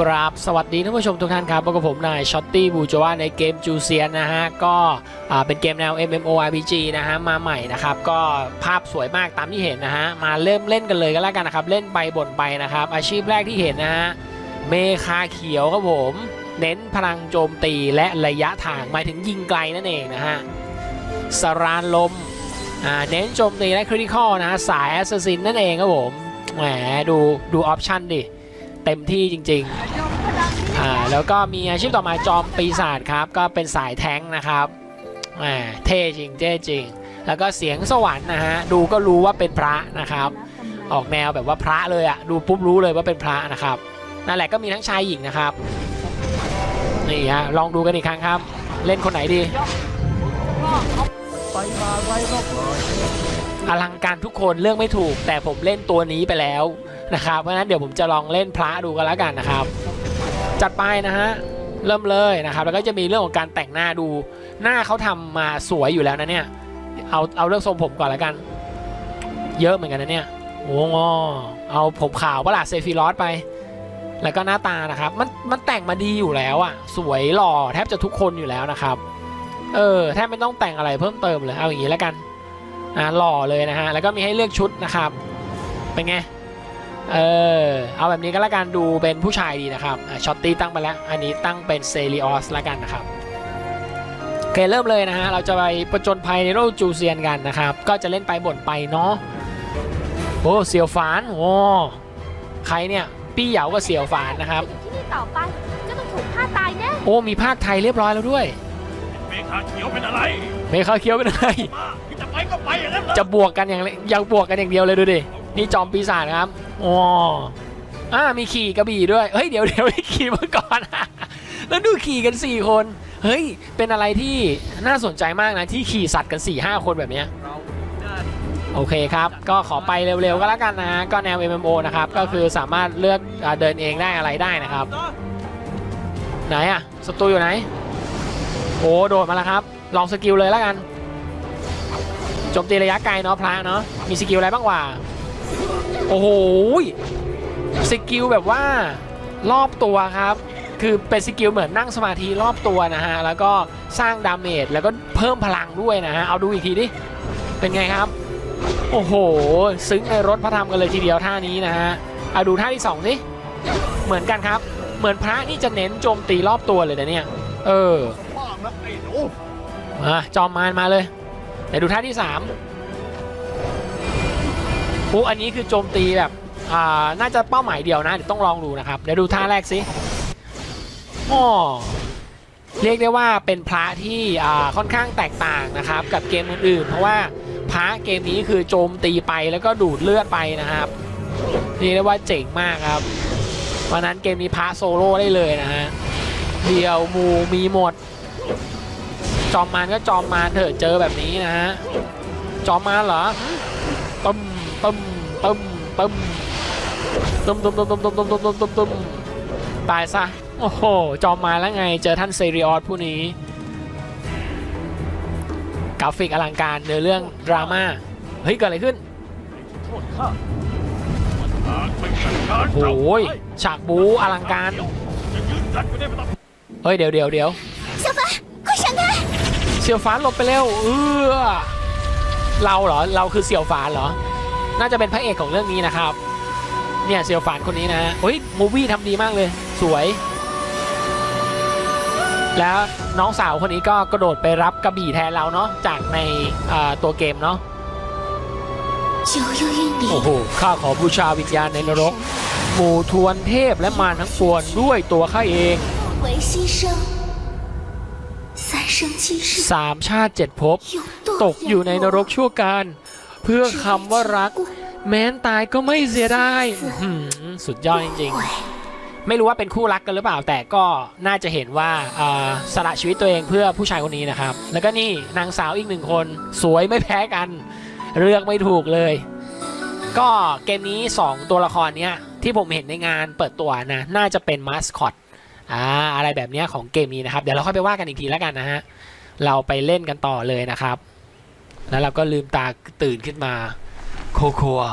ครับสวัสดีท่านผู้ชมทุกท่านครับพบกับผมนายช็อตตี้บูจวาในเกมจูเซียนนะฮะ ก็เป็นเกมแนว MMORPG นะฮะ มาใหม่นะครับ ก็ภาพสวยมากตามที่เห็นนะฮะ มาเริ่มเล่นกันเลยก็แล้วกันนะครับ เล่นไปบ่นไปนะครับ อาชีพแรกที่เห็นนะฮะ เมคาเขียวครับผม เน้นพลังโจมตีและระยะทางหมายถึงยิงไกลนั่นเองนะฮะสรานลมเน้นโจมตีและคริติคอลนะฮะสายแอสซัสซินนั่นเองครับผมแหมดูดูออปชั่นดิ เต็มที่จริงๆอ่าแล้วก็มีอาชีพต่อมาจอมปีศาจครับ ก็เป็นสายแท้งนะครับแหมเท่จริงเท่จริง แล้วก็เสียงสวรรค์นะฮะดูก็รู้ว่าเป็นพระนะครับ ออกแนวแบบว่าพระเลยอะดูปุ๊บรู้เลยว่าเป็นพระนะครับนั่นแหละก็มีทั้งชายหญิงนะครับนี่ฮะลองดูกันอีกครั้งครับ เล่นคนไหนดีไปมาไรรอบเลยอลังการทุกคนเลือกไม่ถูก แต่ผมเล่นตัวนี้ไปแล้ว นะครับเพราะฉะนั้นเดี๋ยวผมจะลองเล่นพระดูกันแล้วกันนะครับ จัดไปนะฮะเริ่มเลยนะครับ แล้วก็จะมีเรื่องของการแต่งหน้าดู หน้าเขาทำมาสวยอยู่แล้วนะเนี่ยเอาเอาเรื่องทรงผมก่อนแล้วกัน เยอะเหมือนกันนะเนี่ยโอ้งอเอาผมขาวประหลาดเซฟิรอสไป แล้วก็หน้าตานะครับ มันมันแต่งมาดีอยู่แล้วอะสวยหล่อแทบจะทุกคนอยู่แล้วนะครับ เออแทบไม่ต้องแต่งอะไรเพิ่มเติมเลยเอาอย่างนี้แล้วกันอ่าหล่อเลยนะฮะแล้วก็มีให้เลือกชุดนะครับ เป็นไง เออ เอาแบบนี้ก็แล้วกันดูเป็นผู้ชายดีนะครับช็อตตี้ตั้งไปแล้ว อันนี้ตั้งเป็นเซริออสแล้วกันนะครับโอเคเริ่มเลยนะฮะ เราจะไปประจนภัยในโลกจูเซียนกันนะครับ ก็จะเล่นไปบ่นไปเนาะ โอ้เสี่ยวฝาน โอ้ ใครเนี่ย ปี้เหยากับเสี่ยวฝานนะครับ ที่นี่ต่อไปจะต้องถูกฆ่าตายแน่ โอ้ มีภาคไทยเรียบร้อยแล้วด้วย เมฆาเขียวเป็นอะไรเมคาเคียวเป็นไงมาที่จะไปก็ไปอย่างนั้นเหรอจะบวกกันอย่างยังบวกกันอย่างเดียวเลยดูดิ นี่จอมปีศาจนะครับอ๋ออ่ามีขี่กระบี่ด้วย เฮ้ยเดี๋ยวเดี๋ยวไม่ขี่มาก่อน แล้วดูขี่กัน 4 คน เฮ้ย เป็นอะไรที่น่าสนใจมากนะ ที่ขี่สัตว์กัน 4 5 คนแบบเนี้ยเราหน้าโอเคครับ ก็ขอไปเร็วๆก็แล้วกันนะฮะก็แนว MMO นะครับ ก็คือสามารถเลือกอ่าเดินเองได้อะไรได้นะครับเนอะไหนอะศัตรูอยู่ไหน โอ้โดดมาแล้วครับ ลองสกิลเลยแล้วกันโจมตีระยะไกลเนาะพระเนาะมีสกิลอะไรบ้างวะ โอ้โหสกิลแบบว่ารอบตัวครับ คือเป็นสกิลเหมือนนั่งสมาธิรอบตัวนะฮะ แล้วก็สร้างดาเมจแล้วก็เพิ่มพลังด้วยนะฮะ เอาดูอีกทีดิ เป็นไงครับ โอ้โห ซึ้งในรถพระธรรมกันเลยทีเดียวท่านี้นะฮะเอาดูท่าที่2สิเหมือนกันครับ เหมือนพระนี่จะเน้นโจมตีรอบตัวเลยนะเนี่ย เออมาจอมมารมาเลยไหนดูท่าที่3 ปุ๊อันนี้คือโจมตีแบบอ่าน่าจะเป้าหมายเดียวนะเดี๋ยวต้องลองดูนะครับเดี๋ยวดูท่าแรกสิโอ้เรียกได้ว่าเป็นพระที่อ่าค่อนข้างแตกต่างนะครับกับเกมอื่นๆ เพราะว่าพระเกมนี้คือโจมตีไปแล้วก็ดูดเลือดไปนะครับเรียกได้ว่าเจ๋งมากครับวันนั้นเกมนี้พระโซโล่ได้เลยนะฮะเดียวมูมีหมด จอมมานก็จอมมานเถอะเจอแบบนี้นะฮะจอมมานเหรอต้ม ตึมตึมตึมตึมตึมตึมตึมตึมตึมตึมตึมตึมตึมตายซะ โอ้โห จอมมาแล้วไง เจอท่านเซริออสผู้นี้ กราฟิกอลังการเนื้อเรื่องดราม่า เฮ้ย เกิดอะไรขึ้นโอ้ยฉากบูอลังการ เฮ้ย เดี๋ยวเดี๋ยวเดี๋ยวเสี่ยวฟ้าหลบไปเร็ว เออเราเหรอ เราคือเสี่ยวฟ้าเหรอ น่าจะเป็นพระเอกของเรื่องนี้นะครับ เนี่ยเซียวฝานคนนี้นะฮะอุ้ยมูวี่ทำดีมากเลย สวย แล้วน้องสาวคนนี้ก็กระโดดไปรับกระบี่แทนเราเนาะจากในตัวเกมเนาะโอ้โหข้าขอบูชาวิญญาณในนรก หมู่ทวนเทพและมารทั้งปวงด้วยตัวข้าเองสามชาติเจ็ดภพตกอยู่ในนรกชั่วการ เพื่อคำว่ารัก แม้นตายก็ไม่เสียดายสุดยอดจริงๆ ไม่รู้ว่าเป็นคู่รักกันหรือเปล่า แต่ก็น่าจะเห็นว่าสละชีวิตตัวเองเพื่อผู้ชายคนนี้นะครับ แล้วก็นี่นางสาวอีกหนึ่งคน สวยไม่แพ้กัน เลือกไม่ถูกเลย ก็เกมนี้ 2 ตัวละครเนี้ยที่ผมเห็นในงานเปิดตัวนะน่าจะเป็นมาสคอตอ่าอะไรแบบเนี้ยของเกมนี้นะครับ เดี๋ยวเราค่อยไปว่ากันอีกทีแล้วกันนะฮะ เราไปเล่นกันต่อเลยนะครับ แล้วเราก็ลืมตาตื่นขึ้นมาโคโค่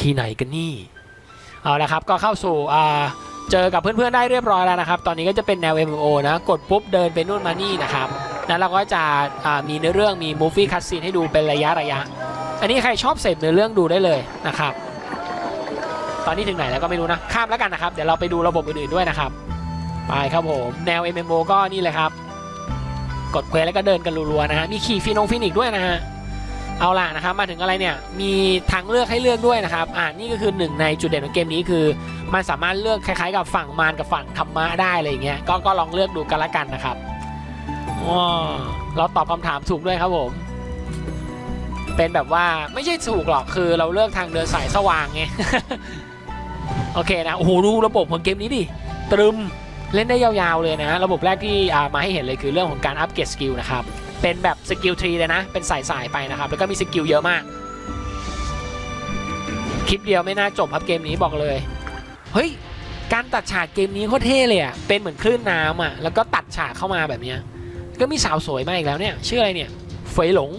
ที่ไหนกันนี่ เอาละครับก็เข้าสู่อ่าเจอกับเพื่อนๆได้เรียบร้อยแล้วนะครับ ตอนนี้ก็จะเป็นแนว MMO นะ กดปุ๊บเดินไปนู่นมานี่นะครับ แล้วเราก็จะมีเนื้อเรื่องมีมูฟวี่คัตซีนให้ดูเป็นระยะระยะ อันนี้ใครชอบเสพเนื้อเรื่องดูได้เลยนะครับ ตอนนี้ถึงไหนแล้วก็ไม่รู้นะ ข้ามแล้วกันนะครับ เดี๋ยวเราไปดูระบบอื่นๆด้วยนะครับ ไปครับผม แนว MMO ก็นี่เลยครับ กดเควสแล้วก็เดินกันรัวๆนะฮะ มีขี่ฟีนงฟินิกด้วยนะฮะ เอาล่ะนะครับมาถึงอะไรเนี่ยมีทางเลือกให้เลือกด้วยนะครับอ่านี่ก็คือหนึ่งในจุดเด่นของเกมนี้คือ มันสามารถเลือกคล้ายๆ กับฝั่งมารกับฝั่งธรรมะได้อะไรอย่างเงี้ยก็ก็ลองเลือกดูกันละกันนะครับว้าเราตอบคำถามถูกด้วยครับผม เป็นแบบว่าไม่ใช่ถูกหรอกคือเราเลือกทางเดินสายสว่างไงโอเคนะโอ้โหดูระบบของเกมนี้ดิตรึมเล่นได้ยาวๆเลยนะ ระบบแรกที่มาให้เห็นเลยคือเรื่องของการอัปเกรดสกิลนะครับ เป็นแบบสกิลทรีเลยนะ เป็นสายๆไปนะครับ แล้วก็มีสกิลเยอะมาก คลิปเดียวไม่น่าจบครับเกมนี้บอกเลย เฮ้ย การตัดฉากเกมนี้โคตรเท่เลยอะ เป็นเหมือนคลื่นน้ำอะ แล้วก็ตัดฉากเข้ามาแบบเนี้ย ก็มีสาวสวยมาอีกแล้วเนี่ย ชื่ออะไรเนี่ย เฟยหลง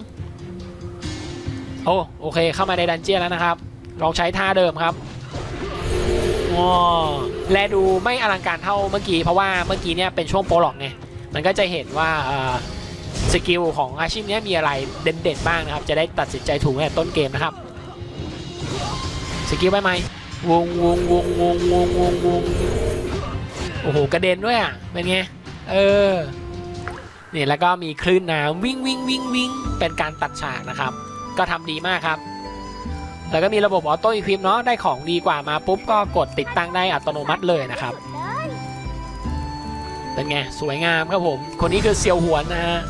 โอ้โอเค เข้ามาในดันเจียนแล้วนะครับ ลองใช้ท่าเดิมครับว้และดูไม่อลังการเท่าเมื่อกี้ เพราะว่าเมื่อกี้เนี่ยเป็นช่วงโปรล็อกไง มันก็จะเห็นว่า สกิลของอาชีพเนี้ยมีอะไรเด่นๆบ้างนะครับ จะได้ตัดสินใจถูกในต้นเกมนะครับ สกิลไปไหมวงวงวงวงวงวงวงโอ้โหกระเด็นด้วยอะเป็นไงเออนี่แล้วก็มีคลื่นน้ำวิ่งวิ่งวิ่งวิ่งเป็นการตัดฉากนะครับ ก็ทำดีมากครับ แล้วก็มีระบบออโต้อีควิปเนาะได้ของดีกว่ามาปุ๊บก็กดติดตั้งได้อัตโนมัติเลยนะครับเป็นไง สวยงามครับผม คนนี้คือเซียวหวนนะฮะ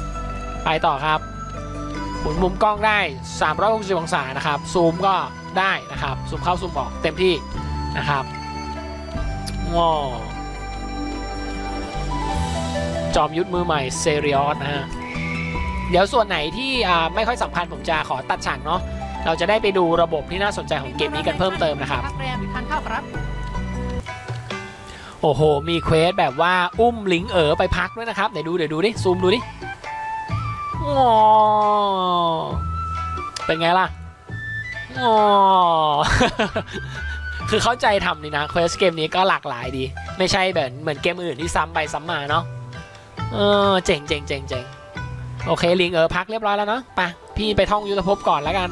ไปต่อครับ หมุนมุมกล้องได้ 360 องศานะครับ ซูมก็ได้นะครับ ซูมเข้าซูมออกเต็มที่นะครับว้าวจอมยุทธมือใหม่เซเรียสนะฮะ เดี๋ยวส่วนไหนที่อ่าไม่ค่อยสัมพันธ์ผมจะขอตัดฉากเนาะ เราจะได้ไปดูระบบที่น่าสนใจของเกมนี้กันเพิ่มเติมนะครับพักแรมทานข้าวครับโอ้โห มีเควสแบบว่าอุ้มลิงเอ๋อไปพักด้วยนะครับ เดี๋ยวดูเดี๋ยวดูดิ ซูมดูดิ งอเป็นไงล่ะงอคือเข้าใจทำนี่นะเควสเกมนี้ก็หลากหลายดี ไม่ใช่แบบเหมือนเกมอื่นที่ซ้ำไปซ้ำมาเนาะเออเจ๋งเจ๋งเจ๋งเจ๋งโอเคลิงเอ๋อพักเรียบร้อยแล้วเนาะไปพี่ไปท่องยุทธภพก่อนแล้วกัน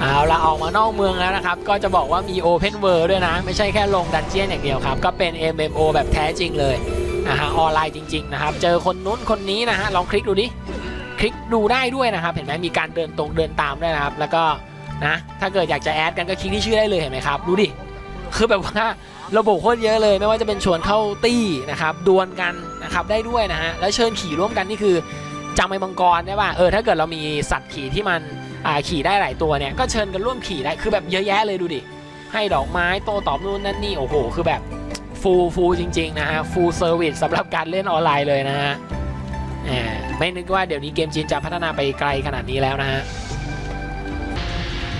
เอาละออกมานอกเมืองแล้วนะครับ ก็จะบอกว่ามี Open World ด้วยนะ ไม่ใช่แค่ลงดันเจียนอย่างเดียวครับ ก็เป็น MMO แบบแท้จริงเลย นะฮะออนไลน์จริง ๆ นะครับ เจอคนนู้นคนนี้นะฮะลองคลิกดูดิคลิกดูได้ด้วยนะครับ เห็นไหมมีการเดินตรงเดินตามด้วยนะครับ แล้วก็นะถ้าเกิดอยากจะแอดกันก็คลิกที่ชื่อได้เลยเห็นไหมครับดูดิคือแบบว่าระบบโคตรเยอะเลย ไม่ว่าจะเป็นชวนเข้าตี้นะครับดวลกันนะครับได้ด้วยนะฮะแล้วเชิญขี่ร่วมกันนี่คือจำไอ้มังกรได้ป่ะเออถ้าเกิดเรามีสัตว์ขี่ที่มันขี่ได้หลายตัวเนี่ยก็เชิญกันร่วมขี่ได้คือแบบเยอะแยะเลยดูดิให้ดอกไม้โตตอบนู่นนั่นนี่โอ้โห คือแบบ ฟูลฟูลจริง ๆ นะฮะฟูลเซอร์วิสสำหรับการเล่นออนไลน์เลยนะฮะไม่นึกว่าเดี๋ยวนี้เกมจีนจะพัฒนาไปไกลขนาดนี้แล้วนะฮะ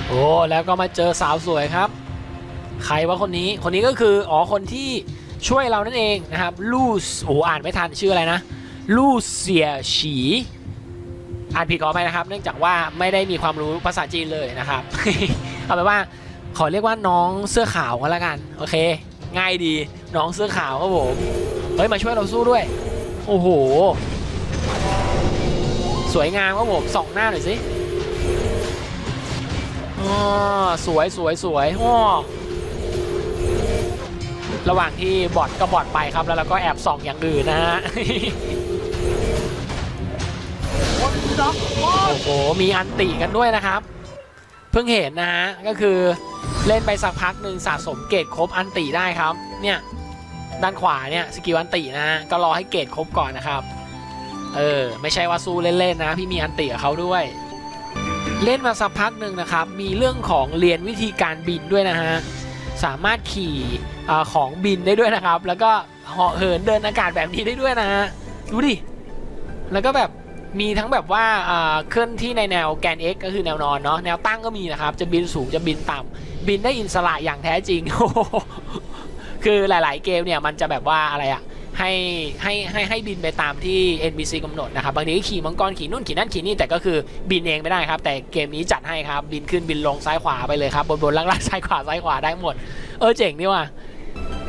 โอ้ แล้วก็มาเจอสาวสวยครับ ใครว่าคนนี้คนนี้ก็คือ อ๋อ คนที่ช่วยเรานั่นเองนะครับ ลูสโอ้อ่านไม่ทันชื่ออะไรนะ ลูเซียฉีอ่านผิดขอไปนะครับ เนื่องจากว่าไม่ได้มีความรู้ภาษาจีนเลยนะครับ เอาไปว่าขอเรียกว่าน้องเสื้อขาวก็แล้วกัน โอเค ง่ายดี น้องเสื้อขาวครับผมเฮ้ยมาช่วยเราสู้ด้วย โอ้โห สวยงามครับผมส่องหน้าหน่อยสิอ๋อสวยสวยสวยอ้อระหว่างที่บอทก็บอทไปครับแล้วเราก็แอบส่องอย่างอื่นนะฮะโอ้โห มีอันติกันด้วยนะครับ เพิ่งเห็นนะฮะ ก็คือเล่นไปสักพักหนึ่งสะสมเกรดครบอันติได้ครับ เนี่ย ด้านขวาเนี่ยสกิลอันตินะก็รอให้เกรดครบก่อนนะครับ เออ ไม่ใช่ว่าสู้เล่นๆนะ พี่มีอันติกับเขาด้วย เล่นมาสักพักหนึ่งนะครับ มีเรื่องของเรียนวิธีการบินด้วยนะฮะ สามารถขี่อของบินได้ด้วยนะครับ แล้วก็เหาะเหินเดินอากาศแบบนี้ได้ด้วยนะฮะ ดูดิ แล้วก็แบบมีทั้งแบบว่าอ่าเคลื่อนที่ในแนวแกน X ก็คือแนวนอนเนาะแนวตั้งก็มีนะครับ จะบินสูงจะบินต่ำบินได้อินสระอย่างแท้จริง คือหลาย ๆ เกมเนี่ยมันจะแบบว่าอะไรอะให้ให้ให้ให้บินไปตามที่ NPC กำหนดนะครับบางทีขี่มังกรขี่นู่นขี่นั่นขี่นี่แต่ก็คือบินเองไม่ได้ครับ แต่เกมนี้จัดให้ครับ บินขึ้นบินลงซ้ายขวาไปเลยครับ บนบนล่างล่างซ้ายขวาซ้ายขวาได้หมด เออเจ๋งนี่ว่ะ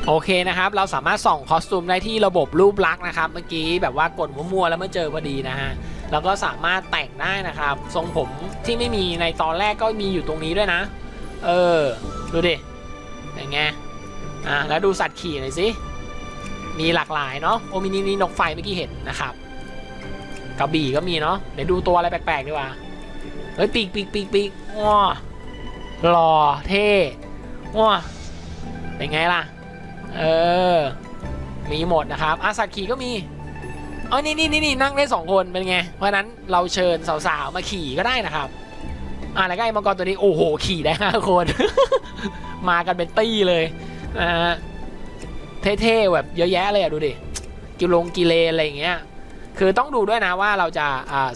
โอเคนะครับ เราสามารถส่องคอสตูมได้ที่ระบบรูปลักษณ์นะครับ เมื่อกี้แบบว่ากดมัวๆแล้วมาเจอพอดีนะฮะแล้วก็สามารถแต่งได้นะครับ ทรงผมที่ไม่มีในตอนแรกก็มีอยู่ตรงนี้ด้วยนะ เออ ดูดิอย่างไง อะแล้วดูสัตว์ขี่หน่อยสิ มีหลากหลายเนาะโอมินินี่นกไฟเมื่อกี้เห็นนะครับกระบี่ก็มีเนาะเดี๋ยวดูตัวอะไรแปลกๆดีกว่าเฮ้ยปีกปีกปีกปีกว้าหล่อเท่ว้าเป็นไงล่ะ เออ มีหมดนะครับอาสัตว์ขี่ก็มีอ๋อนี่นี่นี่นี่นั่งได้สองคนเป็นไง เพราะนั้นเราเชิญสาวๆมาขี่ก็ได้นะครับ อ่าแล้วก็ไอ้มังกรตัวนี้โอ้โหขี่ได้ห้าคน มากันเป็นตี้เลย เท่ๆแบบเยอะแยะเลยอะดูดิกิโลงกิเลนอะไรอย่างเงี้ยคือต้องดูด้วยนะว่าเราจะ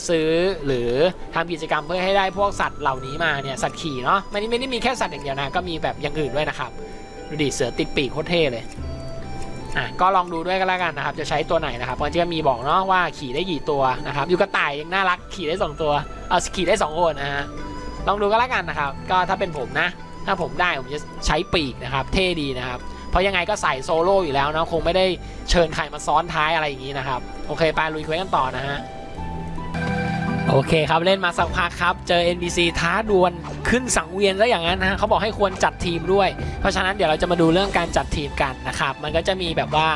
ซื้อหรือทำกิจกรรมเพื่อให้ได้พวกสัตว์เหล่านี้มาเนี่ยสัตว์ขี่เนาะไม่ได้ไม่ได้มีแค่สัตว์อย่างเดียวนะก็มีแบบอย่างอื่นด้วยนะครับดูดิเสือติดปีกโคตรเท่เลยอะก็ลองดูด้วยกันแล้วกันนะครับจะใช้ตัวไหนนะครับเพราะจะมีบอกเนาะว่าขี่ได้กี่ตัวนะครับอยู่กระต่ายยังน่ารักขี่ได้สองตัวเอาขี่ได้สองคนนะฮะลองดูกันแล้วกันนะครับ ก็ถ้าเป็นผมนะ ถ้าผมได้ผมจะใช้ปีกนะครับ เท่ดีนะครับ เพราะยังไงก็ใส่โซโล่อยู่แล้วนะคงไม่ได้เชิญใครมาซ้อนท้ายอะไรอย่างนี้นะครับ โอเคไปลุยเควสกันต่อนะฮะโอเคครับ เล่นมาสักพักครับ เจอ NPC ท้าดวลขึ้นสังเวียนซะอย่างนั้นนะเขาบอกให้ควรจัดทีมด้วย เพราะฉะนั้นเดี๋ยวเราจะมาดูเรื่องการจัดทีมกันนะครับ มันก็จะมีแบบว่า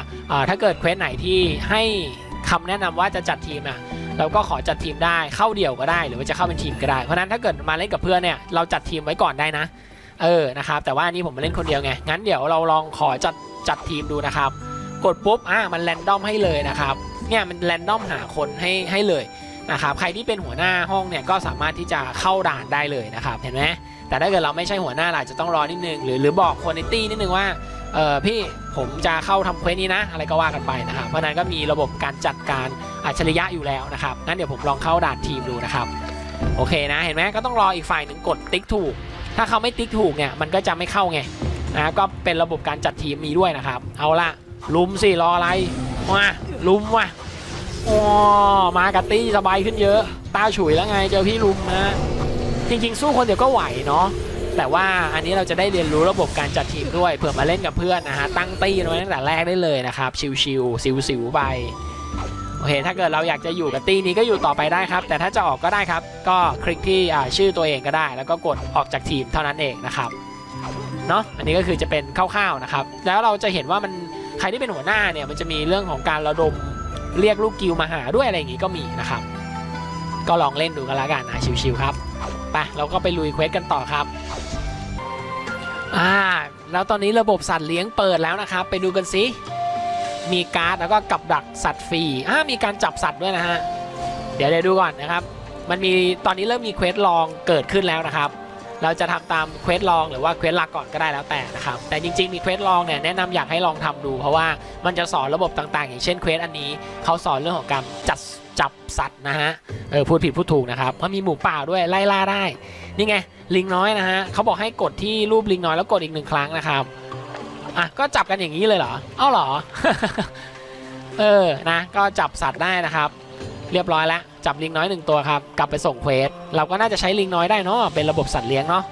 ถ้าเกิดเควสไหนที่ให้คำแนะนำว่าจะจัดทีมอะเราก็ขอจัดทีมได้เข้าเดี่ยวก็ได้ หรือว่าจะเข้าเป็นทีมก็ได้ เพราะฉะนั้นถ้าเกิดมาเล่นกับเพื่อนเนี่ยเราจัดทีมไว้ก่อนได้นะ เออนะครับแต่ว่าอันนี้ผมมาเล่นคนเดียวไงงั้นเดี๋ยวเราลองขอจัดจัดทีมดูนะครับ กดปุ๊บอะมันแรนดอมให้เลยนะครับเนี่ยมันแรนดอมหาคนให้ให้เลยนะครับใครที่เป็นหัวหน้าห้องเนี่ยก็สามารถที่จะเข้าด่านได้เลยนะครับเห็นไหมแต่ถ้าเกิดเราไม่ใช่หัวหน้าเราจะต้องรอนิดนึงหรือหรือบอกคนในตี้นิดนึงว่าเออพี่ผมจะเข้าทำเควสนี้นะ อะไรก็ว่ากันไปนะครับเพราะฉะนั้นก็มีระบบการจัดการอัจฉริยะอยู่แล้วนะครับงั้นเดี๋ยวผมลองเข้าด่านทีมดูนะครับโอเคนะเห็นไหมก็ต้องรออีกฝ่ายหนึ่งกดติ๊กถูก ถ้าเขาไม่ติ๊กถูกเนี่ยมันก็จะไม่เข้าไงนะก็เป็นระบบการจัดทีมมีด้วยนะครับ เอาละลุมสิรออะไรมาลุมว่ะโอ้มากับตี้สบายขึ้นเยอะ ตาฉุยแล้วไงเจอพี่ลุมนะจริงๆ สู้คนเดียวก็ไหวเนาะแต่ว่าอันนี้เราจะได้เรียนรู้ระบบการจัดทีมด้วยเผื่อมาเล่นกับเพื่อนนะฮะตั้งตี้ไว้ตั้งแต่แรกได้เลยนะครับชิวๆสิวๆไป โอเค ถ้าเกิดเราอยากจะอยู่กับตี้นี้ก็อยู่ต่อไปได้ครับ แต่ถ้าจะออกก็ได้ครับ ก็คลิกที่ชื่อตัวเองก็ได้ แล้วก็กดออกจากทีมเท่านั้นเองนะครับ เนาะอันนี้ก็คือจะเป็นคร่าวๆนะครับ แล้วเราจะเห็นว่ามันใครที่เป็นหัวหน้าเนี่ย มันจะมีเรื่องของการระดมเรียกลูกกิวมาหาด้วยอะไรอย่างงี้ก็มีนะครับ ก็ลองเล่นดูกันละกันนะชิวๆครับ ไปเราก็ไปลุยเควสกันต่อครับ อ่า แล้วตอนนี้ระบบสัตว์เลี้ยงเปิดแล้วนะครับ ไปดูกันสิ มีการ์ดแล้วก็กับดักสัตว์ฟรีอ่ามีการจับสัตว์ด้วยนะฮะ เดี๋ยวเดี๋ยวดูก่อนนะครับ มันมีตอนนี้เริ่มมีเควสลองเกิดขึ้นแล้วนะครับ เราจะทำตามเควสลองหรือว่าเควสหลักก่อนก็ได้แล้วแต่นะครับ แต่จริงๆมีเควสลองเนี่ยแนะนำอยากให้ลองทำดู เพราะว่ามันจะสอนระบบต่างๆ อย่างเช่นเควสอันนี้เขาสอนเรื่องของการจัดจับสัตว์นะฮะ เออพูดผิดพูดถูกนะครับ เพราะมีหมูป่าด้วยไล่ล่าได้ นี่ไงลิงน้อยนะฮะเขาบอกให้กดที่รูปลิงน้อยแล้วกดอีกหนึ่งครั้งนะครับ อะก็จับกันอย่างนี้เลยเหรอ เอ้าเหรอ เออนะ ก็จับสัตว์ได้นะครับ เรียบร้อยแล้ว จับลิงน้อยหนึ่งตัวครับ กลับไปส่งเควส เราก็น่าจะใช้ลิงน้อยได้เนาะ เป็นระบบสัตว์เลี้ยงเนาะ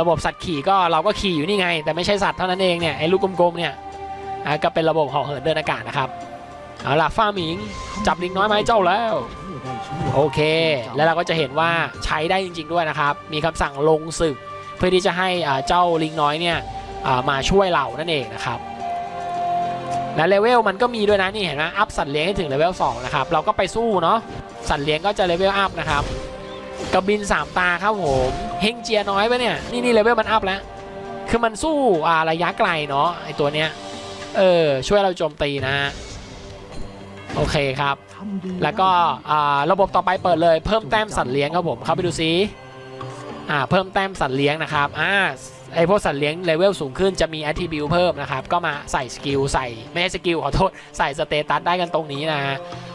ระบบสัตว์ขี่ก็เราก็ขี่อยู่นี่ไง แต่ไม่ใช่สัตว์เท่านั้นเองเนี่ย ไอ้ลูกกลมๆเนี่ยก็เป็นระบบห่อเหินเดินอากาศนะครับ เอาล่ะฟ้าหมิง จับลิงน้อยมาให้เจ้าแล้วโอเค แล้วเราก็จะเห็นว่าใช้ได้จริง ๆ ด้วยนะครับ มีคำสั่งลงศึก เพื่อที่จะให้เจ้าลิงน้อยเนี่ย มาช่วยเรานั่นเองนะครับและเลเวลมันก็มีด้วยนะนี่เห็นไหมอัพสัตว์เลี้ยงให้ถึงเลเวล2นะครับเราก็ไปสู้เนาะสัตว์เลี้ยงก็จะเลเวลอัพนะครับกระบิน 3 ตาครับผมเฮงเจียน้อยปะเนี่ยนี่นี่เลเวลมันอัพแล้วคือมันสู้อ่าระยะไกลเนาะไอตัวเนี้ยเออช่วยเราโจมตีนะฮะโอเคครับ แล้วก็อ่าระบบต่อไปเปิดเลยเพิ่มแต้มสัตว์เลี้ยงครับผมเข้าไปดูซิอ่าเพิ่มแต้มสัตว์เลี้ยงนะครับอ่า ไอพวกสัตว์เลี้ยงเลเวลสูงขึ้นจะมี attribute เพิ่มนะครับ ก็มาใส่สกิลใส่ไม่ใช่สกิลขอโทษใส่สเตตัสได้กันตรงนี้นะ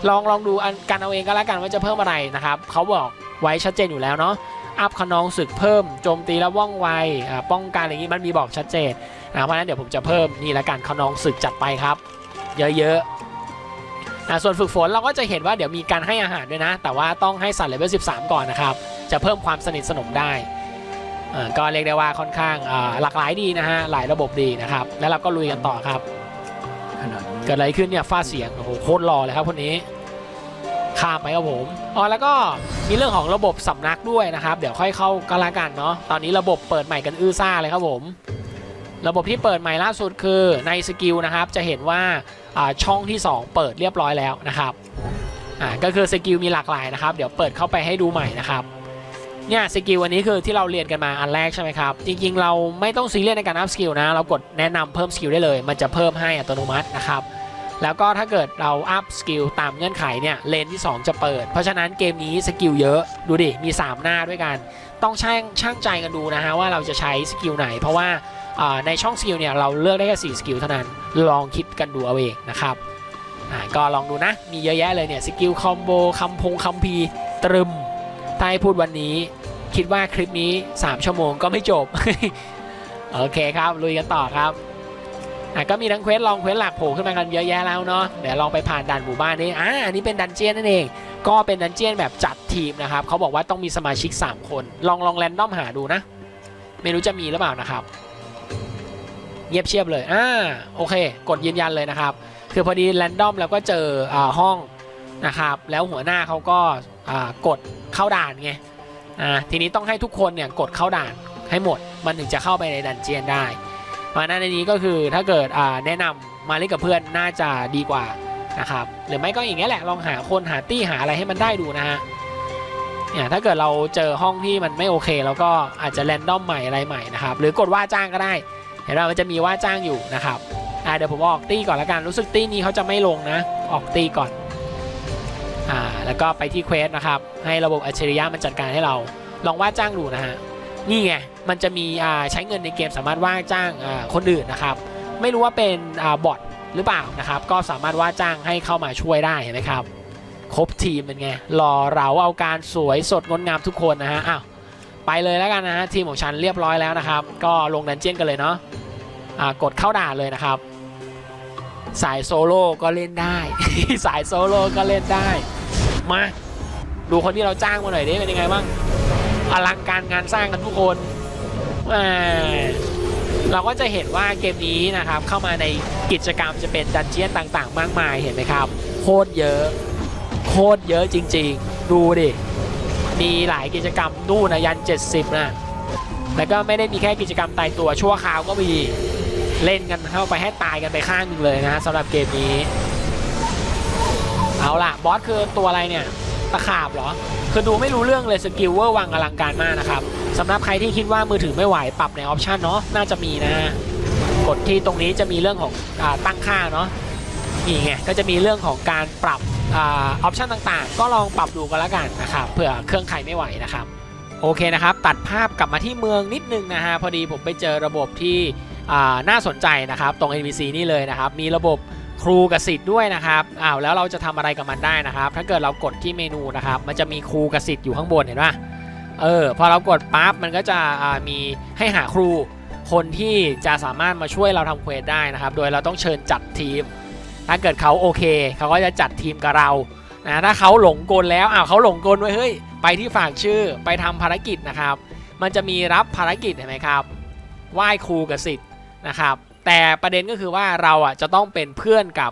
ลองลองดูกันเอาเองก็แล้วกันว่าจะเพิ่มอะไรนะครับเขาบอกไว้ชัดเจนอยู่แล้วเนาะอัพขนองศึกเพิ่มโจมตีแล้วว่องไวป้องกันอะไรอย่างนี้มันมีบอกชัดเจนนะเพราะฉะนั้นเดี๋ยวผมจะเพิ่มนี่ละกันขนองศึกจัดไปครับ เยอะๆอะส่วนฝึกฝนเราก็จะเห็นว่าเดี๋ยวมีการให้อาหารด้วยนะ แต่ว่าต้องให้สัตว์เลเวล13 ก่อนนะครับจะเพิ่มความสนิทสนมได้ ก็เรียกได้ว่าค่อนข้างอ่าหลากหลายดีนะฮะหลายระบบดีนะครับ แล้วเราก็ลุยกันต่อครับขนาดนี้เกิดอะไรขึ้นเนี่ยฟ้าเสียงโอ้โหโคตรหล่อเลยครับคนนี้ข้ามไปครับผมอ๋อแล้วก็มีเรื่องของระบบสำนักด้วยนะครับ เดี๋ยวค่อยเข้าก็แล้วกันเนาะตอนนี้ระบบเปิดใหม่กันอื้อซ่าเลยครับผม ระบบที่เปิดใหม่ล่าสุดคือในสกิลนะครับ จะเห็นว่าอ่าช่องที่ 2 เปิดเรียบร้อยแล้วนะครับอ่าก็คือสกิลมีหลากหลายนะครับ เดี๋ยวเปิดเข้าไปให้ดูใหม่นะครับ เนี่ยสกิลวันนี้คือที่เราเรียนกันมาอันแรกใช่ไหมครับ จริงๆ เราไม่ต้องซีเรียสในการอัพสกิลนะ เรากดแนะนำเพิ่มสกิลได้เลย มันจะเพิ่มให้อัตโนมัตินะครับ แล้วก็ถ้าเกิดเราอัพสกิลตามเงื่อนไขเนี่ยเลนที่ 2 จะเปิด เพราะฉะนั้นเกมนี้สกิลเยอะดูดิมี 3 หน้าด้วยกัน ต้องช่างช่างใจกันดูนะฮะว่าเราจะใช้สกิลไหน เพราะว่าในช่องสกิลเนี่ยเราเลือกได้แค่4สกิลเท่านั้นลองคิดกันดูเอาเองนะครับก็ลองดูนะมีเยอะแยะเลยเนี่ยสกิลคอมโบคำพงคำพีตรึม ถ้าให้พูดวันนี้คิดว่าคลิปนี้ 3 ชั่วโมงก็ไม่จบ โอเคครับ ลุยกันต่อครับอะก็มีทั้งเควสลองเควสหลักโผล่ขึ้นมากันเยอะแยะแล้วเนาะเดี๋ยวลองไปผ่านด่านหมู่บ้านนี้อ่าอันนี้เป็นดันเจียนนั่นเอง ก็เป็นดันเจียนแบบจัดทีมนะครับเขาบอกว่าต้องมีสมาชิก 3 คน ลองลองแรนดอมหาดูนะ ไม่รู้จะมีหรือเปล่านะครับ เงียบเชียบเลยอ่าโอเค กดยืนยันเลยนะครับ คือพอดีแรนดอมแล้วก็เจออาห้องนะครับ แล้วหัวหน้าเขาก็ กดเข้าด่านไงทีนี้ต้องให้ทุกคนเนี่ยกดเข้าด่านให้หมด มันถึงจะเข้าไปในดันเจียนได้เพราะฉะนั้นในนี้ก็คือถ้าเกิดแนะนำมาเล่นกับเพื่อนน่าจะดีกว่านะครับหรือไม่ก็อย่างเงี้ยแหละลองหาคนหาตี้หาอะไรให้มันได้ดูนะฮะเนี่ยถ้าเกิดเราเจอห้องที่มันไม่โอเคเราก็อาจจะแรนดอมใหม่อะไรใหม่นะครับหรือกดว่าจ้างก็ได้ เห็นว่ามันจะมีว่าจ้างอยู่นะครับเดี๋ยวผมออกตี้ก่อนละกันรู้สึกตี้นี้เขาจะไม่ลงนะ ออกตีก่อน อ่าแล้วก็ไปที่เควสนะครับ ให้ระบบอัจฉริยะมันจัดการให้เรา ลองว่าจ้างดูนะฮะนี่ไงมันจะมีอ่าใช้เงินในเกมสามารถว่าจ้างอ่าคนอื่นนะครับ ไม่รู้ว่าเป็นอ่าบอทหรือเปล่านะครับ ก็สามารถว่าจ้างให้เข้ามาช่วยได้เห็นไหมครับครบทีมเป็นไงรอเราเอาการสวยสดงดงามทุกคนนะฮะอ้าวไปเลยแล้วกันนะฮะทีมของฉันเรียบร้อยแล้วนะครับ ก็ลงดันเจียนกันเลยเนาะอ่ากดเข้าด่านเลยนะครับ สายโซโล่ก็เล่นได้ สายโซโล่ก็เล่นได้ มา ดูคนที่เราจ้างมาหน่อยดิเป็นยังไงบ้างอลังการงานสร้างกันทุกคนเราก็จะเห็นว่าเกมนี้นะครับ เข้ามาในกิจกรรมจะเป็นดันเจียนต่างๆ มากมายเห็นไหมครับ โคตรเยอะ โคตรเยอะจริง ๆ ดูดิ มีหลายกิจกรรมนู่นนะยัน 70 นะ แล้วก็ไม่ได้มีแค่กิจกรรมตายตัวชั่วคราวก็มีเล่นกันเข้าไปให้ตายกันไปข้างหนึ่งเลยนะสำหรับเกมนี้ ล่ะ บอสคือตัวอะไรเนี่ย ตะขาบเหรอ คือดูไม่รู้เรื่องเลยสกิลเวอร์วังอลังการมากนะครับสำหรับใครที่คิดว่ามือถือไม่ไหวปรับในออปชันเนาะน่าจะมีนะกดที่ตรงนี้จะมีเรื่องของอตั้งค่าเนาะนี่ไงก็จะมีเรื่องของการปรับออปชันต่างๆ ก็ลองปรับดูกันแล้วกันนะครับเผื่อเครื่องใครไม่ไหวนะครับโอเคนะครับ ตัดภาพกลับมาที่เมืองนิดนึงนะฮะพอดีผมไปเจอระบบที่น่าสนใจนะครับ ตรง NPC นี่เลยนะครับ มีระบบ ครูกับสิทธิ์ด้วยนะครับอ้าวแล้วเราจะทำอะไรกับมันได้นะครับ ถ้าเกิดเรากดที่เมนูนะครับ มันจะมีครูกับสิทธิ์อยู่ข้างบนเห็นปะเออพอเรากดปั๊บมันก็จะมีให้หาครูคนที่จะสามารถมาช่วยเราทำเควสได้นะครับ โดยเราต้องเชิญจัดทีม ถ้าเกิดเขาโอเค เขาก็จะจัดทีมกับเรานะถ้าเขาหลงกลแล้วอ้าวเขาหลงกลไว้เฮ้ยไปที่ฝากชื่อไปทำภารกิจนะครับ มันจะมีรับภารกิจเห็นไหมครับไหว้ครูกับสิทธิ์นะครับ แต่ประเด็นก็คือว่าเราอะจะต้องเป็นเพื่อนกับ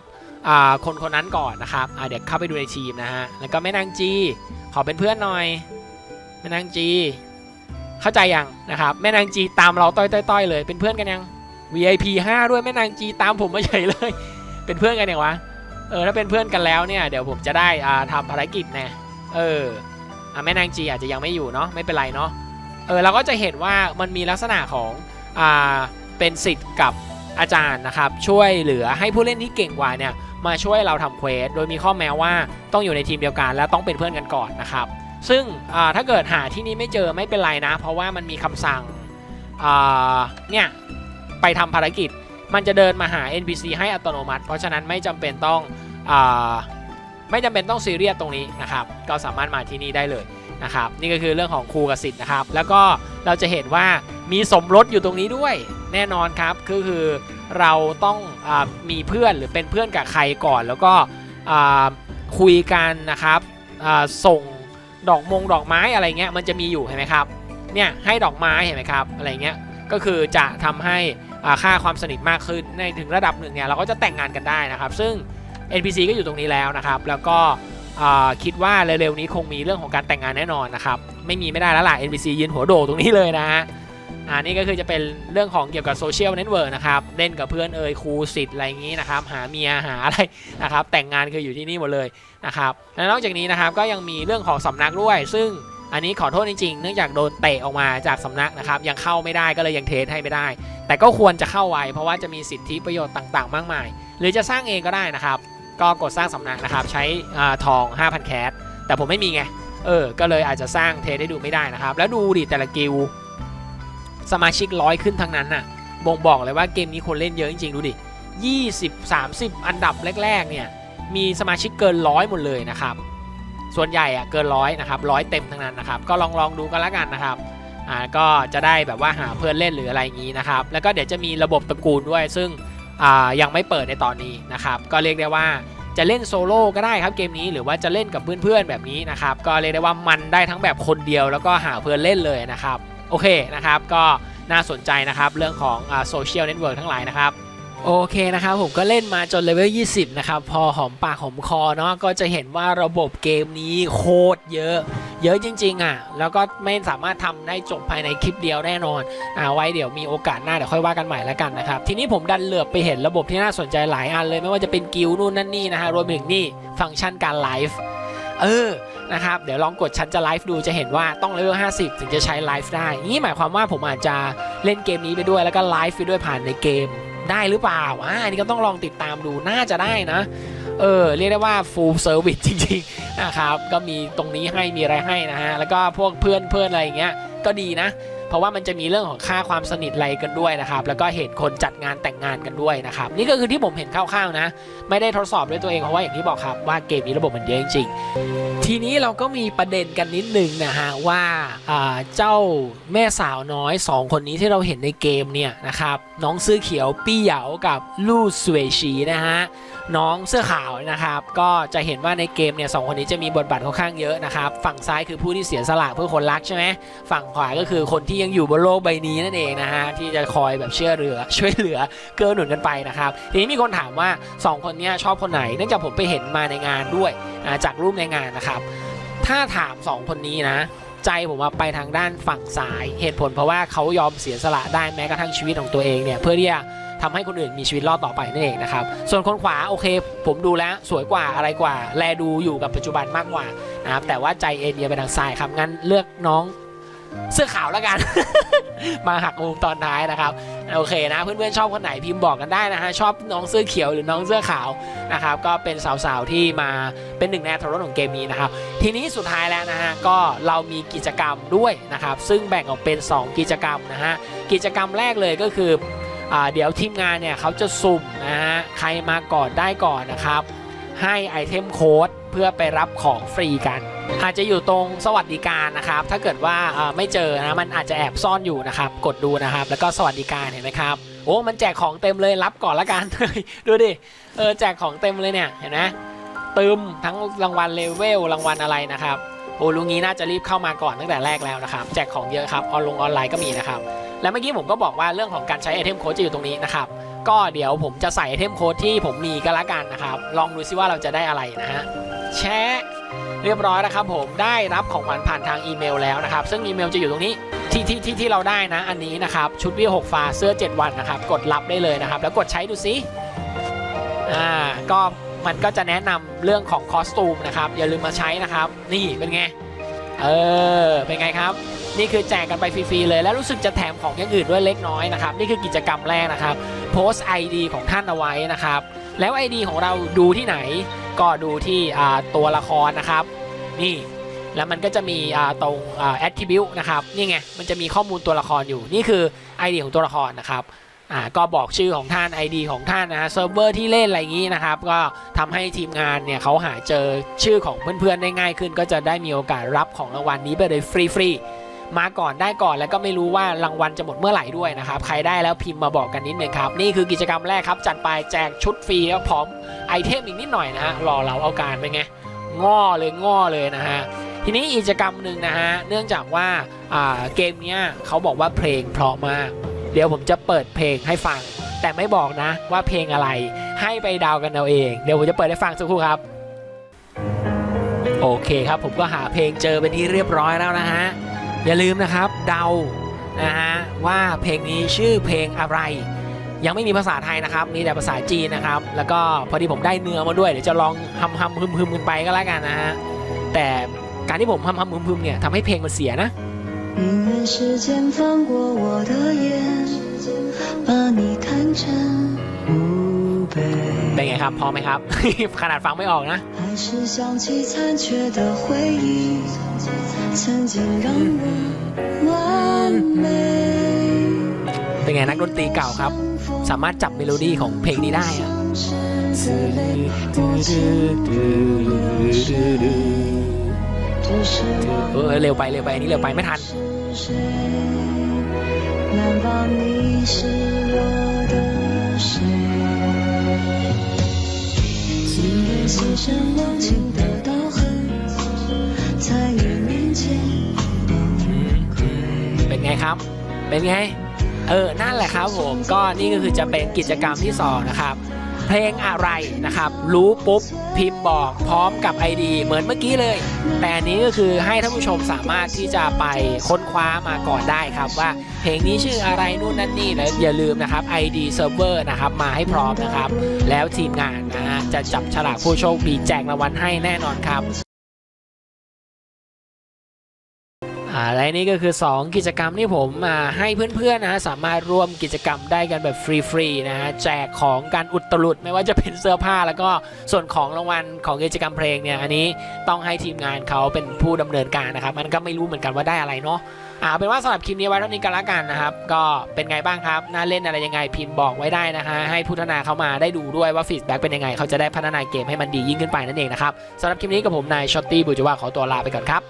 คนคนนั้นก่อนนะครับเดี๋ยวเข้าไปดูในทีมนะฮะ แล้วก็แม่นางจี ขอเป็นเพื่อนหน่อย แม่นางจี เข้าใจยังนะครับ แม่นางจีตามเราต้อยๆๆเลย เป็นเพื่อนกันยัง VIP 5 ด้วยแม่นางจีตามผมมาเฉยเลย เป็นเพื่อนกันยังวะ เออถ้าเป็นเพื่อนกันแล้วเนี่ยเดี๋ยวผมจะได้อ่าทำภารกิจแน่เออแม่นางจีอาจจะยังไม่อยู่เนาะไม่เป็นไรเนาะ เออเราก็จะเห็นว่ามันมีลักษณะของอ่าเป็นสิทธิ์กับ อาจารย์นะครับช่วยเหลือให้ผู้เล่นที่เก่งกว่าเนี่ยมาช่วยเราทำเควสโดยมีข้อแม้ว่าต้องอยู่ในทีมเดียวกัน และต้องเป็นเพื่อนกันก่อนนะครับ ซึ่งถ้าเกิดหาที่นี้ไม่เจอไม่เป็นไรนะ เพราะว่ามันมีคำสั่งเนี่ยไปทำภารกิจมันจะเดินมาหา NPC ให้อัตโนมัติ เพราะฉะนั้นไม่จำเป็นต้องอไม่จำเป็นต้องซีเรียสตรงนี้นะครับ ก็สามารถมาที่นี่ได้เลยนะครับ นี่ก็คือเรื่องของครูกับสิทธิ์นะครับ แล้วก็เราจะเห็นว่ามีสมรสอยู่ตรงนี้ด้วย แน่นอนครับก็คือเราต้องอมีเพื่อนหรือเป็นเพื่อนกับใครก่อน แล้วก็คุยกันนะครับส่งดอกมงดอกไม้อะไรเงี้ยมันจะมีอยู่เห็นไหมครับเนี่ยให้ดอกไม้เห็นไหมครับอะไรเงี้ยก็คือจะทำให้ค่าความสนิทมากขึ้นในถึงระดับหนึ่งเนี่ยเราก็จะแต่งงานกันได้นะครับ ซึ่ง NPC ก็อยู่ตรงนี้แล้วนะครับ แล้วก็คิดว่าเร็วๆนี้คงมีเรื่องของการแต่งงานแน่นอนนะครับ ไม่มีไม่ได้แล้วล่ะ NPC ยืนหัวโดตรงนี้เลยนะฮะ อ่านี่ก็คือจะเป็นเรื่องของเกี่ยวกับโซเชียลเน็ตเวิร์กนะครับ เล่นกับเพื่อนเอ่ยครูสิทธิ์อะไรอย่างนี้นะครับ หาเมียหาอะไรนะครับ แต่งงานคืออยู่ที่นี่หมดเลยนะครับ และนอกจากนี้นะครับก็ยังมีเรื่องของสำนักด้วย ซึ่งอันนี้ขอโทษจริงๆ เนื่องจากโดนเตะออกมาจากสำนักนะครับ ยังเข้าไม่ได้ก็เลยยังเทสให้ไม่ได้ แต่ก็ควรจะเข้าไว้ เพราะว่าจะมีสิทธิประโยชน์ต่างๆ มากมาย หรือจะสร้างเองก็ได้นะครับ ก็กดสร้างสำนักนะครับ ใช้อทอง 5,000 แคสแต่ผมไม่มีไง เออ ก็เลยอาจจะสร้างเทสให้ดูไม่ได้นะครับ แล้วดูดิแต่ละกิล สมาชิกร้อยขึ้นทั้งนั้นน่ะบ่งบอกเลยว่าเกมนี้คนเล่นเยอะจริงๆดูดิ20 30 อันดับแรกๆเนี่ยมีสมาชิกเกินร้อยหมดเลยนะครับ ส่วนใหญ่อะเกินร้อยนะครับร้อยเต็มทั้งนั้นนะครับ ก็ลองลองดูกันแล้วกันนะครับอ่าก็จะได้แบบว่าหาเพื่อนเล่นหรืออะไรอย่างนี้นะครับ แล้วก็เดี๋ยวจะมีระบบตระกูลด้วย ซึ่งอ่ายังไม่เปิดในตอนนี้นะครับ ก็เรียกได้ว่าจะเล่นโซโล่ก็ได้ครับเกมนี้หรือว่าจะเล่นกับเพื่อนๆแบบนี้นะครับ ก็เรียกได้ว่ามันได้ทั้งแบบคนเดียวแล้วก็หาเพื่อนเล่นเลยนะครับ โอเคนะครับก็น่าสนใจนะครับเรื่องของโซเชียลเน็ตเวิร์กทั้งหลายนะครับโอเคนะครับผมก็เล่นมาจนเลเวล 20 นะครับ พอหอมปากหอมคอเนาะก็จะเห็นว่าระบบเกมนี้โคตรเยอะ เยอะจริงๆอะ แล้วก็ไม่สามารถทำได้จบภายในคลิปเดียวแน่นอนอ่าไว้เดี๋ยวมีโอกาสหน้าเดี๋ยวค่อยว่ากันใหม่แล้วกันนะครับ ทีนี้ผมดันเหลือบไปเห็นระบบที่น่าสนใจหลายอันเลย ไม่ว่าจะเป็นกิลนู่นนั่นนี่นะฮะรวมถึงนี่ฟังก์ชันการไลฟ์เออ นะครับ เดี๋ยวลองกดชั้นจะไลฟ์ดูจะเห็นว่าต้องเลเวล50 ถึงจะใช้ไลฟ์ได้นี่หมายความว่าผมอาจจะเล่นเกมนี้ไปด้วยแล้วก็ไลฟ์ไปด้วยผ่านในเกมได้หรือเปล่าอ่าอันนี้ก็ต้องลองติดตามดูน่าจะได้นะ เออ เรียกได้ว่า full service จริงๆนะครับ ก็มีตรงนี้ให้มีอะไรให้นะฮะ แล้วก็พวกเพื่อนเพื่อนอะไรอย่างเงี้ย ก็ดีนะ เพราะว่ามันจะมีเรื่องของค่าความสนิทอะไรกันด้วยนะครับ แล้วก็เหตุคนจัดงานแต่งงานกันด้วยนะครับ นี่ก็คือที่ผมเห็นคร่าวๆนะ ไม่ได้ทดสอบด้วยตัวเองเพราะว่าอย่างที่บอกครับว่าเกมนี้ระบบมันเยอะจริงๆ ทีนี้เราก็มีประเด็นกันนิดนึงนะฮะว่าาเจ้าแม่สาวน้อย 2 คนนี้ที่เราเห็นในเกมเนี่ยนะครับน้องเสื้อเขียวปี้เหยากับลู่สเวชีนะฮะ น้องเสื้อขาวนะครับ ก็จะเห็นว่าในเกมเนี่ยสองคนนี้จะมีบทบาทค่อนข้างเยอะนะครับ ฝั่งซ้ายคือผู้ที่เสียสละเพื่อคนรักใช่ไหมฝั่งขวาก็คือคนที่ยังอยู่บนโลกใบนี้นั่นเองนะฮะที่จะคอยแบบเชื่อเหลือ ช่วยเหลือเกื้อหนุนกันไปนะครับ ทีนี้มีคนถามว่าสองคนนี้ชอบคนไหนเนื่องจากผมไปเห็นมาในงานด้วยจากรูปในงานนะครับ ถ้าถาม 2 คนนี้นะใจผมว่าไปทางด้านฝั่งซ้าย เหตุผลเพราะว่าเขายอมเสียสละได้แม้กระทั่งชีวิตของตัวเองเนี่ยเพื่อที่จะ ทำให้คนอื่นมีชีวิตรอดต่อไปนั่นเองนะครับ ส่วนคนขวาโอเค ผมดูแล้วสวยกว่าอะไรกว่า แลดูอยู่กับปัจจุบันมากกว่านะครับแต่ว่าใจเอ็นเอียไปทางซ้ายครับงั้นเลือกน้องเสื้อขาวแล้วกัน มาหักมุมตอนท้ายนะครับโอเคนะเพื่อนๆชอบคนไหนพิมพ์บอกกันได้นะฮะชอบน้องเสื้อเขียวหรือน้องเสื้อขาวนะครับก็เป็นสาวๆที่มาเป็นหนึ่งในอัตรสของเกมนี้นะครับทีนี้สุดท้ายแล้วนะฮะก็เรามีกิจกรรมด้วยนะครับซึ่งแบ่งออกเป็น 2 กิจกรรมนะฮะกิจกรรมแรกเลยก็คือ เดี๋ยวทีมงานเนี่ยเขาจะสุ่มนะฮะใครมาก่อนได้ก่อนนะครับ ให้ไอเทมโค้ดเพื่อไปรับของฟรีกัน อาจจะอยู่ตรงสวัสดิการนะครับ ถ้าเกิดว่าไม่เจอนะมันอาจจะแอบซ่อนอยู่นะครับ กดดูนะครับ แล้วก็สวัสดิการเห็นไหมครับโอ้มันแจกของเต็มเลยรับก่อนละกัน ดูดิเออแจกของเต็มเลยเนี่ยเห็นไหมตึมทั้งรางวัลเลเวลรางวัลอะไรนะครับโอ้ลุงนี้น่าจะรีบเข้ามาก่อนตั้งแต่แรกแล้วนะครับ แจกของเยอะครับออนลงออนไลน์ก็มีนะครับ และเมื่อกี้ผมก็บอกว่าเรื่องของการใช้ไอเทมโค้ดจะอยู่ตรงนี้นะครับ ก็เดี๋ยวผมจะใส่ไอเทมโค้ดที่ผมมีก็แล้วกันนะครับ ลองดูซิว่าเราจะได้อะไรนะฮะแชะเรียบร้อยนะครับผมได้รับของขวัญผ่านทางอีเมลแล้วนะครับ ซึ่งอีเมลจะอยู่ตรงนี้ที่ที่ที่ที่เราได้นะ อันนี้นะครับชุดวิวหกฟ้าเสื้อ 7 วันนะครับ กดรับได้เลยนะครับ แล้วกดใช้ดูซิอ่าก็มันก็จะแนะนำเรื่องของคอสตูมนะครับ อย่าลืมมาใช้นะครับ นี่เป็นไง เออ เป็นไงครับ นี่คือแจกกันไปฟรีๆเลยแล้วรู้สึกจะแถมของอย่างอื่นด้วยเล็กน้อยนะครับนี่คือกิจกรรมแรกนะครับโพสต์ ID ของท่านเอาไว้นะครับแล้ว ID ของเราดูที่ไหน ก็ดูที่ตัวละครนะครับ นี่แล้วมันก็จะมีตรงอ่า attribute นะครับนี่ไงมันจะมีข้อมูลตัวละครอยู่นี่คือ ID ของตัวละครนะครับก็บอกชื่อของท่าน ID ของท่านนะฮะเซิร์ฟเวอร์ที่เล่นอะไรอย่างนี้นะครับ ก็ทำให้ทีมงานเนี่ยเขาหาเจอชื่อของเพื่อนๆได้ง่ายขึ้น ก็จะได้มีโอกาสรับของรางวัลนี้ไปเลยฟรีๆ มาก่อนได้ก่อนแล้วก็ไม่รู้ว่ารางวัลจะหมดเมื่อไหร่ด้วยนะครับ ใครได้แล้วพิมพ์มาบอกกันนิดนึงครับ นี่คือกิจกรรมแรกครับ จัดไปแจกชุดฟรีแล้วพร้อมไอเทมอีกนิดหน่อยนะฮะรอเราเอาการเป็นไงง้อเลยง้อเลยนะฮะทีนี้กิจกรรมหนึ่งนะฮะเนื่องจากว่าเกมเนี้ยเขาบอกว่าเพลงเพราะมากเดี๋ยวผมจะเปิดเพลงให้ฟัง แต่ไม่บอกนะว่าเพลงอะไรให้ไปดาวกันเอาเอง เดี๋ยวผมจะเปิดให้ฟังสักครู่ครับ โอเคครับผมก็หาเพลงเจอเป็นที่เรียบร้อยแล้วนะฮะ อย่าลืมนะครับเดานะฮะว่าเพลงนี้ชื่อเพลงอะไร ยังไม่มีภาษาไทยนะครับ มีแต่ภาษาจีนนะครับ แล้วก็พอดีผมได้เนื้อมาด้วย เดี๋ยวจะลองฮัมฮัมฮึมฮึมกันไปก็แล้วกันนะฮะ แต่การที่ผมฮัมฮัมฮึมฮึมเนี่ยทำให้เพลงมันเสียนะ 宁愿时间放过我的眼，把你看成墓碑， เป็นไงครับพอไหมครับ ขนาดฟังไม่ออกนะเป็นไงนักดนตรีเก่าครับ สามารถจับเมโลดี้ของเพลงนี้ได้อะเออเร็วไปเร็วไปอันนี้เร็วไปไม่ทัน 愿心生忘情的刀痕，在你面前崩溃。 เป็นไงครับ เป็นไง เออ นั่นแหละครับผม ก็นี่ก็คือจะเป็นกิจกรรมที่สองนะครับ เพลงอะไรนะครับ รู้ปุ๊บพิมพ์บอกพร้อมกับ ID เหมือนเมื่อกี้เลย แต่อันนี้ก็คือให้ท่านผู้ชมสามารถที่จะไปค้นคว้ามาก่อนได้ครับว่าเพลงนี้ชื่ออะไรนู่นนั่นนี่แล้วอย่าลืมนะครับ ID server นะครับมาให้พร้อมนะครับ แล้วทีมงานนะฮะจะจับฉลากผู้โชคดีแจกรางวัลให้แน่นอนครับ และนี่ก็คือ 2 กิจกรรมที่ผมให้เพื่อนๆนะสามารถร่วมกิจกรรมได้กันแบบฟรีๆนะฮะแจกของการอุดตลุดไม่ว่าจะเป็นเสื้อผ้าแล้วก็ส่วนของรางวัลของกิจกรรมเพลงเนี่ยอันนี้ต้องให้ทีมงานเขาเป็นผู้ดำเนินการนะครับ มันก็ไม่รู้เหมือนกันว่าได้อะไรเนาะอ่าเป็นว่าสำหรับคลิปนี้ไว้เท่านี้กันละกันนะครับ ก็เป็นไงบ้างครับน่าเล่นอะไรยังไงพิมพ์บอกไว้ได้นะฮะให้ผู้พัฒนาเข้ามาได้ดูด้วยว่าฟีดแบ็กเป็นยังไงเขาจะได้พัฒนาเกมให้มันดียิ่งขึ้นไปนั่นเองนะครับสำหรับคลิปนี้กับผมนายชอตตี้บุจวาขอตัวลาไปก่อนครับ